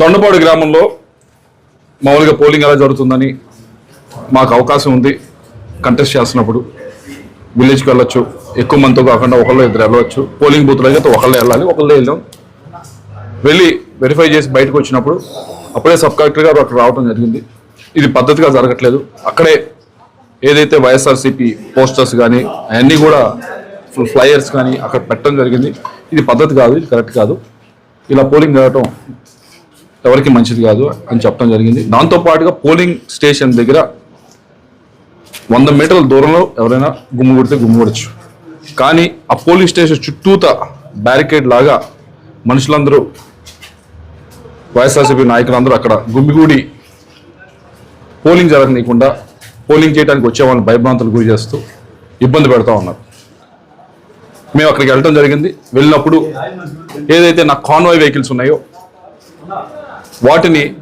దొండపాడు గ్రామంలో మామూలుగా పోలింగ్ ఎలా జరుగుతుందని మాకు అవకాశం ఉంది. కంటెస్ట్ చేస్తున్నప్పుడు విలేజ్కి వెళ్ళొచ్చు. ఎక్కువ మందితో కాకుండా ఒకళ్ళు ఇద్దరు వెళ్ళవచ్చు. పోలింగ్ బూత్లో అయితే ఒకళ్ళు వెళ్ళాలి ఒకళ్ళు వెళ్ళాం. వెళ్ళి వెరిఫై చేసి బయటకు వచ్చినప్పుడు అప్పుడే సబ్ కలెక్టర్ గారు అక్కడ రావడం జరిగింది. ఇది పద్ధతిగా జరగట్లేదు. అక్కడే ఏదైతే వైఎస్ఆర్సీపీ పోస్టర్స్ కానీ అవన్నీ కూడా ఫ్లయర్స్ కానీ అక్కడ పెట్టడం జరిగింది. ఇది పద్ధతి కాదు ఇది కరెక్ట్ కాదు. ఇలా పోలింగ్ జరగటం ఎవరికి మంచిది కాదు అని చెప్పడం జరిగింది. దాంతో పాటుగా పోలింగ్ స్టేషన్ దగ్గర వంద మీటర్ల దూరంలో ఎవరైనా గుమ్ము కొడితే గుమ్ము కొడచ్చు. కానీ ఆ పోలింగ్ స్టేషన్ చుట్టూత బ్యారికేడ్ లాగా మనుషులందరూ వైఎస్ఆర్సీపీ నాయకులందరూ అక్కడ గుమ్మిగూడి పోలింగ్ జరగనీయకుండా పోలింగ్ చేయడానికి వచ్చే వాళ్ళని భయభ్రాంతులు గురి చేస్తూ ఇబ్బంది పెడతా ఉన్నారు. మేము అక్కడికి వెళ్ళడం జరిగింది. వెళ్ళినప్పుడు ఏదైతే నా కాన్వాయ్ వెహికల్స్ ఉన్నాయో వాటిని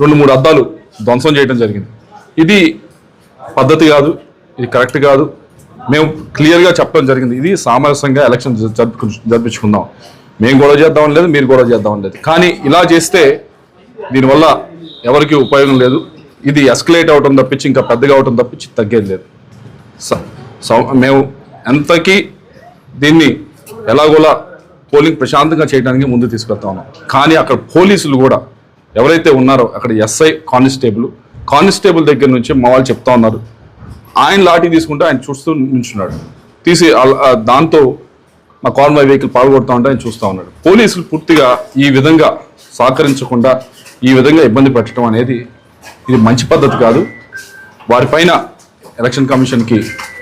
రెండు మూడు అద్దాలు ధ్వంసం చేయడం జరిగింది. ఇది పద్ధతి కాదు ఇది కరెక్ట్ కాదు. మేము క్లియర్గా చెప్పడం జరిగింది. ఇది సామరస్యంగా ఎలక్షన్ జరుపు జరిపించుకుందాం. మేము గొడవ చేద్దామని లేదు మీరు గొడవ చేద్దామని లేదు. కానీ ఇలా చేస్తే దీనివల్ల ఎవరికి ఉపయోగం లేదు. ఇది ఎస్కలేట్ అవటం తప్పించి ఇంకా పెద్దగా అవటం తప్పించి తగ్గేది లేదు. స- సౌ- మేము ఎంతకీ దీన్ని ఎలాగోలా పోలింగ్ ప్రశాంతంగా చేయడానికి ముందు తీసుకెళ్తా ఉన్నాం. కానీ అక్కడ పోలీసులు కూడా ఎవరైతే ఉన్నారో అక్కడ ఎస్ఐ కానిస్టేబుల్ కానిస్టేబుల్ దగ్గర నుంచి మా వాళ్ళు చెప్తా ఉన్నారు. ఆయన లాఠీ తీసుకుంటే ఆయన చూస్తూ నించున్నాడు. తీసి దాంతో మా కాన్వాయ్ వెహికల్ పాల్గొడతా ఉంటే ఆయన చూస్తూ ఉన్నాడు. పోలీసులు పూర్తిగా ఈ విధంగా సహకరించకుండా ఈ విధంగా ఇబ్బంది పెట్టడం అనేది ఇది మంచి పద్ధతి కాదు. వారిపైన ఎలక్షన్ కమిషన్కి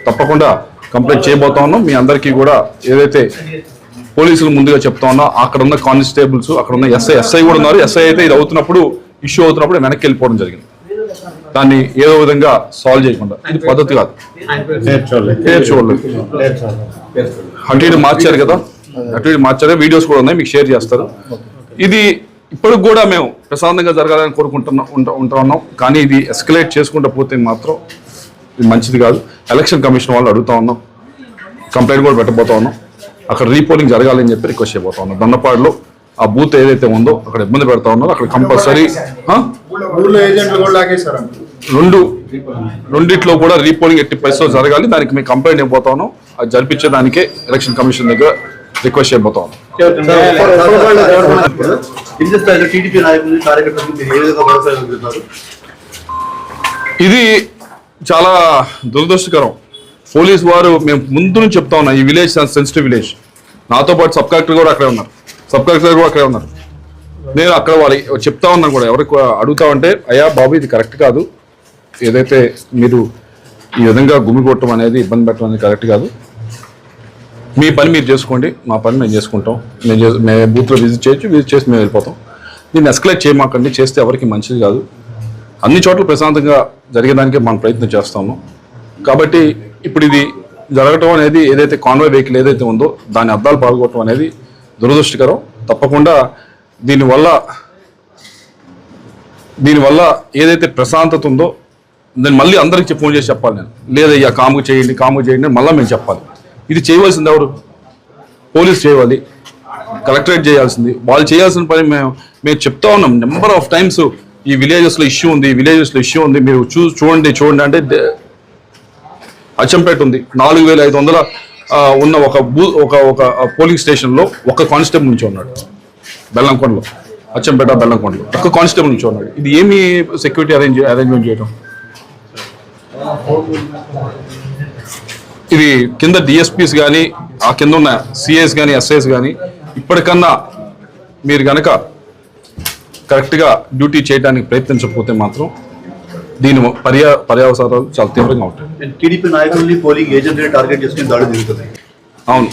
తప్పకుండా కంప్లైంట్ చేయబోతా ఉన్నాం. మీ అందరికీ కూడా ఏదైతే పోలీసులు ముందుగా చెప్తా ఉన్నా అక్కడ ఉన్న కానిస్టేబుల్స్ అక్కడ ఉన్న ఎస్ఐ ఎస్ఐ కూడా ఉన్నారు. ఎస్ఐ అయితే ఇది అవుతున్నప్పుడు ఇష్యూ అవుతున్నప్పుడు వెనక్కి వెళ్ళిపోవడం జరిగింది. దాన్ని ఏదో విధంగా సాల్వ్ చేయకుండా. ఇది పద్ధతి కాదు. నేర్చుకోలేదు అటు ఇటు మార్చారు కదా? అటు ఇటు మార్చారు. వీడియోస్ కూడా ఉన్నాయి. మీకు షేర్ చేస్తారు. ఇది ఇప్పటికి కూడా మేము ప్రశాంతంగా జరగాలని కోరుకుంటున్నాం ఉంటా ఉంటా ఉన్నాం. కానీ ఇది ఎస్కలేట్ చేసుకుంటూ పోతే మాత్రం ఇది మంచిది కాదు. ఎలక్షన్ కమిషన్ వాళ్ళు అడుగుతా ఉన్నాం. కంప్లైంట్ కూడా పెట్టబోతా ఉన్నాం. అక్కడ రీపోలింగ్ జరగాలని చెప్పి రిక్వెస్ట్ చేయబోతా ఉన్నాం. దన్నపాడులో ఆ బూత్ ఏదైతే ఉందో అక్కడ ఇబ్బంది పెడతా ఉన్నారో అక్కడ కంపల్సరీ రెండు రెండిట్లో కూడా రీపోలింగ్ ఎట్టి పరిస్థితుల్లో జరగాలి. దానికి మేము కంప్లైంట్ ఇవ్వబోతా ఉన్నాం. అది జరిపించడానికే ఎలక్షన్ కమిషన్ దగ్గర రిక్వెస్ట్ చేయబోతా ఉన్నాం. ఇది చాలా దురదృష్టకరం. పోలీస్ వారు మేము ముందు నుంచి చెప్తా ఉన్నాం ఈ విలేజ్ సెన్సిటివ్ విలేజ్. నాతో పాటు సబ్ కలెక్టర్ కూడా అక్కడే ఉన్నారు. సబ్ కలెక్టర్ కూడా అక్కడే ఉన్నారు. నేను అక్కడ వాళ్ళు చెప్తా ఉన్నాను కూడా ఎవరికి అడుగుతా ఉంటే అయ్యా బాబు ఇది కరెక్ట్ కాదు. ఏదైతే మీరు ఈ విధంగా గుమి కొట్టడం అనేది ఇబ్బంది పెట్టడం అనేది కరెక్ట్ కాదు. మీ పని మీరు చేసుకోండి మా పని మేము చేసుకుంటాం. మేము చేసి మేము బూత్లో విజిట్ చేయొచ్చు విజిట్ చేసి మేము వెళ్ళిపోతాం. దీన్ని ఎస్కలేట్ చేయమాకండి చేస్తే ఎవరికి మంచిది కాదు. అన్ని చోట్ల ప్రశాంతంగా జరిగేదానికి మనం ప్రయత్నం చేస్తాము. కాబట్టి ఇప్పుడు ఇది జరగటం అనేది ఏదైతే కాన్వాయ్ వెహికల్ ఏదైతే ఉందో దాని అద్దాలు పాల్గొట్టడం అనేది దురదృష్టకరం. తప్పకుండా దీనివల్ల దీనివల్ల ఏదైతే ప్రశాంతత ఉందో నేను మళ్ళీ అందరికి ఫోన్ చేసి చెప్పాలి నేను. లేదయ్యా కాము చేయండి కాము చేయండి మళ్ళీ మేము చెప్పాలి. ఇది చేయవలసింది ఎవరు? పోలీస్ చేయాలి కలెక్టరేట్ చేయాల్సింది. వాళ్ళు చేయాల్సిన పని మేము మేము చెప్తా ఉన్నాం. నెంబర్ ఆఫ్ టైమ్స్ ఈ విలేజెస్లో ఇష్యూ ఉంది విలేజెస్లో ఇష్యూ ఉంది. మీరు చూ చూడండి చూడండి అంటే అచ్చంపేట ఉంది. నాలుగు వేల ఐదు వందల ఉన్న ఒక బూ ఒక ఒక పోలింగ్ స్టేషన్లో ఒక కానిస్టేబుల్ నుంచి ఉన్నాడు. బెల్లంకొండలో. అచ్చంపేట బెల్లంకొండలో. ఒక కానిస్టేబుల్ నుంచి ఉన్నాడు. ఇది ఏమి సెక్యూరిటీ అరేంజ్ అరేంజ్మెంట్ చేయడం? ఇది కింద డిఎస్పీస్ కానీ ఆ కింద ఉన్న సిఎస్ కానీ ఎస్ఐస్ కానీ ఇప్పటికన్నా మీరు కనుక కరెక్ట్గా డ్యూటీ చేయడానికి ప్రయత్నించకపోతే మాత్రం దీని పర్యా పర్యావసారాలు చాలా తీవ్రంగా ఉంటాయి. టీడీపీ నాయకుల్ని పోలింగ్ టార్గెట్ చేసుకుని దాడి జరుగుతుంది. అవును.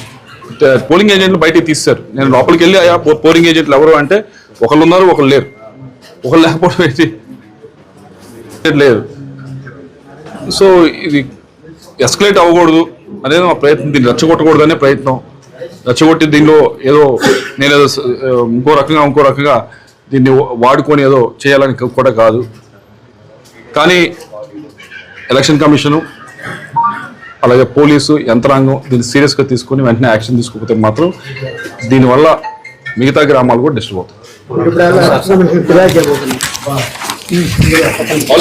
పోలింగ్ ఏజెంట్లు బయటికి తీస్తారు. నేను లోపలికి వెళ్ళి అయ్యా పోలింగ్ ఏజెంట్లు ఎవరు అంటే ఒకళ్ళు ఉన్నారు ఒకళ్ళు లేరు. ఒకళ్ళు లేకపోవడం ఏంటి? లేదు. సో ఇది ఎస్కలేట్ అవ్వకూడదు. అనేది మా ప్రయత్నం దీన్ని రెచ్చగొట్టకూడదు అనే ప్రయత్నం. రెచ్చగొట్టి దీనిలో ఏదో నేను ఏదో స- ఇంకో రకంగా ఇంకో రకంగా దీన్ని వాడుకొని ఏదో చేయాలని కూడా కాదు. కానీ ఎలక్షన్ కమిషను అలాగే పోలీసు యంత్రాంగం దీన్ని సీరియస్గా తీసుకొని వెంటనే యాక్షన్ తీసుకోకపోతే మాత్రం దీనివల్ల మిగతా గ్రామాలు కూడా డిస్టర్బ్ అవుతాయి.